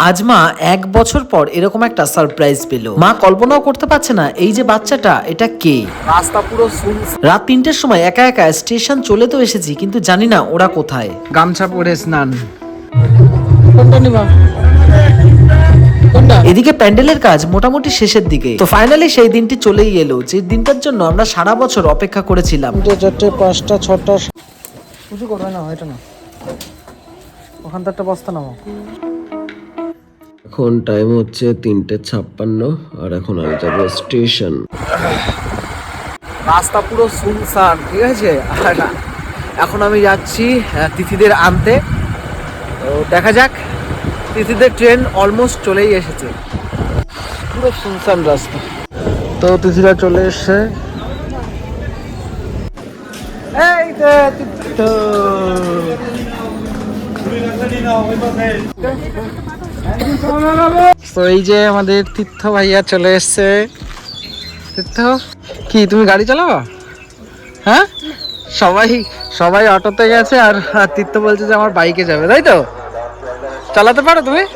আজ মা এক বছর পর এরকম একটা সারপ্রাইজ পেল। মা কল্পনাও করতে পারছে না এই যে বাচ্চাটা এটা কে? রাস্তা পুরো রাত তিনটের সময় একা একা স্টেশন চলে তো এসেছি কিন্তু জানি না ওরা কোথায়। গামছা পরে স্নান। কোনটা নিবা? এদিকে প্যান্ডেলের কাজ মোটামুটি শেষের দিকে। তো ফাইনালি সেই দিনটি চলেই এলো যে দিনটার জন্য আমরা সারা বছর অপেক্ষা করেছিলাম। চারটে পাঁচটা ছটা কিছু করবে না এটা না। ওখান থেকে একটা বস্তা নামো এখন টাইম হচ্ছে তিনটে ছাপ্পান্ন আর এখন আমি যাব স্টেশন রাস্তা পুরো সুনসান ঠিক আছে? আর এখন আমি যাচ্ছি তিথিদের আনতে। তো দেখা যাক তিথিদের ট্রেন অলমোস্ট চলেই এসেছে। পুরো শুনশান রাস্তা। তো তিথিরা চলে এসছে। এই তো তো। এই যে আমাদের তীর্থ ভাইয়া চলে এসছে। তীর্থ? কি তুমি গাড়ি চালাবা? হ্যাঁ? সবাই সবাই অটোতে গেছে আর তীর্থ বলছে যে আমার বাইকে যাবে তাই তো? চালাতে পারো তুমি?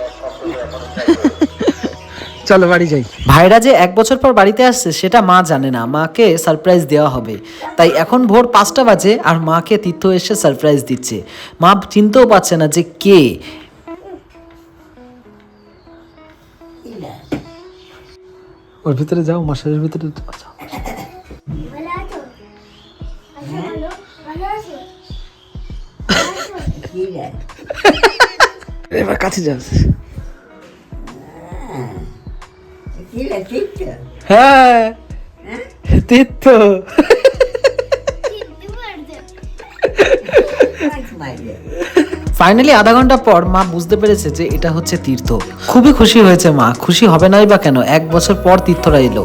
চলো বাড়ি যাই। ভাইরা যে এক বছর পর বাড়িতে আসছে সেটা মা জানে না। মাকে সারপ্রাইজ দেওয়া হবে। তাই এখন ভোর পাঁচটা বাজে আর মাকে তীর্থ এসে সারপ্রাইজ দিচ্ছে। মা চিনতেও পারছে না যে কে ওর ভিতরে যাও মশারির ভিতরে যাও। এবার কাছে যাস হ্যাঁ তীর্থ। ফাইনালি আধা ঘণ্টা পর মা বুঝতে পেরেছে যে এটা হচ্ছে তীর্থ। খুবই খুশি হয়েছে মা, খুশি হবে নাই বা কেন? এক বছর পর তীর্থরা এলো।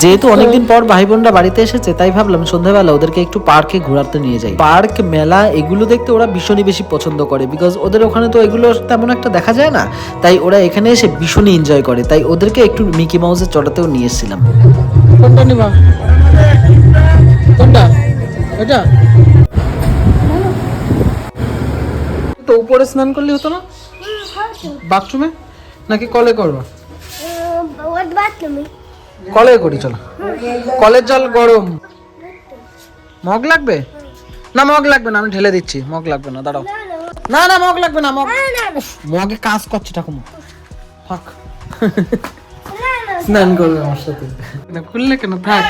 যেহেতু অনেকদিন পর ভাই বোনরা বাড়িতে এসেছে, তাই ভাবলাম সন্ধ্যাবেলা ওদেরকে একটু পার্কে ঘোরাতে নিয়ে যাই। পার্ক, মেলা, এগুলো দেখতে ওরা ভীষণই বেশি পছন্দ করে বিকজ ওদের ওখানে তো এগুলো তেমন একটা দেখা যায় না। তাই ওরা এখানে এসে ভীষণই এনজয় করে। তাই ওদেরকে একটু মিকি মাউসের চটাতেও নিয়ে এসেছিলাম। কোনটা নিবা? কোনটা? এটা? উপরে স্নান করলে হতো না? বাথরুমে? নাকি কলে করবা? কলে করি চলো। কলের জল গরম। মগ লাগবে? না মগ লাগবে না আমি ঢেলে দিচ্ছি। মগ লাগবে না দাঁড়াও। না না মগ লাগবে না মগ মগে কাজ করছে ঠাকুমা। ফাক স্নান করবে আমার সাথে। না খুললে কেন? থাক।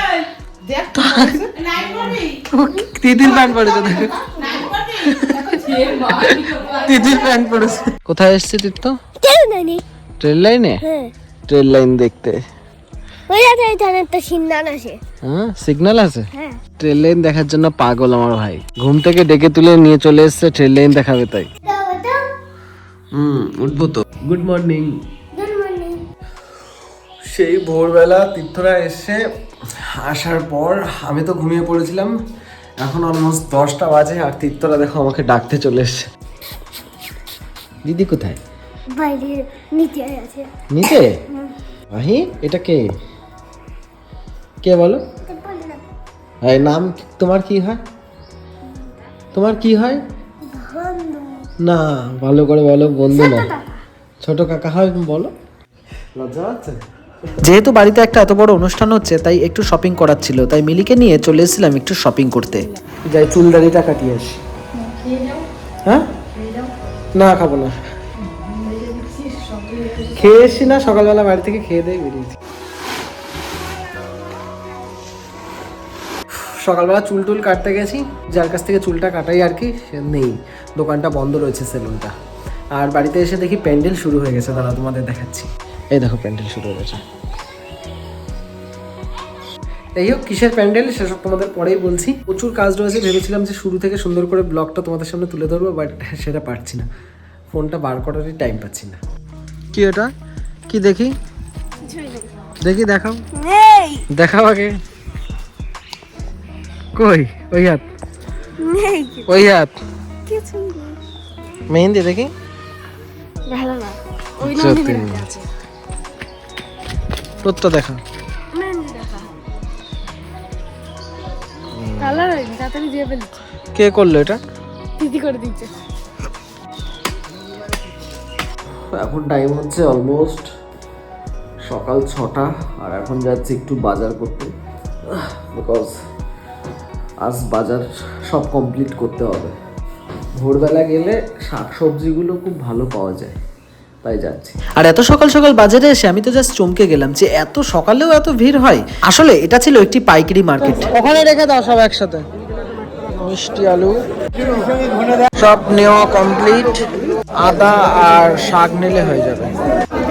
দিদির প্যান্ট পড়েছে প্যান্ট পড়েছে কোথায় এসছে তীর্থ? ট্রেন লাইনে হ্যাঁ। ট্রেন লাইন দেখতে। ওই আছে এখানে একটা সিন্দান আছে হ্যাঁ সিগন্যাল আছে হ্যাঁ। ট্রেন লাইন দেখার জন্য পাগল আমার ভাই। ঘুম থেকে ডেকে তুলে নিয়ে চলে এসেছে ট্রেন লাইন দেখাবে তাই। হুম উঠবো তো। গুড মর্নিং গুড মর্নিং সেই ভোরবেলা তীর্থরা এসে আসার পর আমি তো ঘুমিয়ে পড়েছিলাম। এখন অলমোস্ট দশটা বাজে আর তীর্থরা দেখো আমাকে ডাকতে চলে এসছে। দিদি কোথায়? বাইরে নিচে আছে। নিচে? আহি এটা কে? কে বলো? এই নাম তোমার কি হয়? তোমার কি হয়? না ভালো করে বলো বন্ধু না। ছোট কাকা। হয় বলো। লজ্জা আছে যেহেতু বাড়িতে একটা এত বড় অনুষ্ঠান হচ্ছে, তাই একটু শপিং করার ছিল। তাই মিলিকে নিয়ে চলে এসেছিলাম একটু শপিং করতে। যাই, চুল দাড়িটা কাটিয়ে আসি। হ্যাঁ? না, খাব না। খেয়ে এসছি না, সকালবেলা বাড়ি থেকে খেয়ে দিয়ে বেরিয়েছি। সকালবেলা চুল টুল কাটতে গেছি, যার কাছ থেকে চুলটা কাটাই আর কি নেই। দোকানটা বন্ধ রয়েছে, সেলুনটা। আর বাড়িতে এসে দেখি প্যান্ডেল শুরু হয়ে গেছে দাঁড়া তোমাদের দেখাচ্ছি। এই দেখো প্যান্ডেল শুরু হয়ে গেছে। এই হোক কিসের প্যান্ডেল সেসব তোমাদের পরেই বলছি। প্রচুর কাজ রয়েছে ভেবেছিলাম যে শুরু থেকে সুন্দর করে ব্লগটা তোমাদের সামনে তুলে ধরবো বাট সেটা পারছি না। ফোনটা বার করারই টাইম পাচ্ছি না। কি এটা? কি দেখি? দেখি দেখাও। দেখাও আগে। কই? ওই হাত। ওই হাত। মেহেন্দি দেখি। ভালো না। ওই সত্যি। তোরটা দেখা। কালার হয়নি তাড়াতাড়ি দিয়ে ফেলেছি কে করল এটা? দিদি করে দিচ্ছে। এখন টাইম হচ্ছে অলমোস্ট সকাল ছটা আর এখন যাচ্ছি একটু বাজার করতে। বিকজ আজ বাজার সব কমপ্লিট করতে হবে। ভোরবেলা গেলে শাক সবজিগুলো খুব ভালো পাওয়া যায়। তাই যাচ্ছি। আর এত সকাল সকাল বাজারে এসে আমি তো জাস্ট চমকে গেলাম যে এত সকালেও এত ভিড় হয়। আসলে এটা ছিল একটি পাইকারি মার্কেট। ওখানে রেখে দাও সব একসাথে। মিষ্টি আলু। সব নেওয়া কমপ্লিট আদা আর শাক নিলে হয়ে যাবে।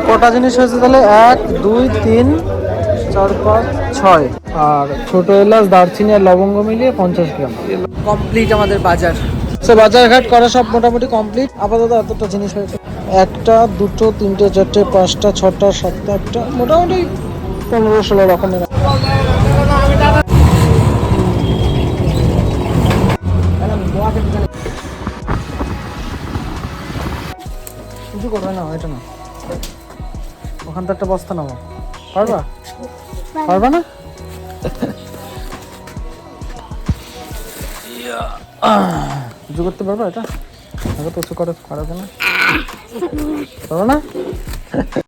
কটা জিনিস হয়েছে তাহলে? এক দুই তিন চার পাঁচ ছয়। আর ছোট এলাচ দারচিনি আর লবঙ্গ মিলিয়ে পঞ্চাশ গ্রাম। কমপ্লিট আমাদের বাজার। সো বাজার ঘাট করা সব মোটামুটি কমপ্লিট আপাতত এতটা জিনিস হয়েছে। একটা, দুটো, তিনটে, চারটে, পাঁচটা, ছটা, সাতটা, আটটা, মোটামুটি পনেরো, ষোলো রকমের। কিছু করবে না, এটা না। ওখান থেকে একটা বস্তা পারবা? পারবা না? কিছু করতে পারব এটা? আগে তো উঁচু করা পারবে না পারবে না?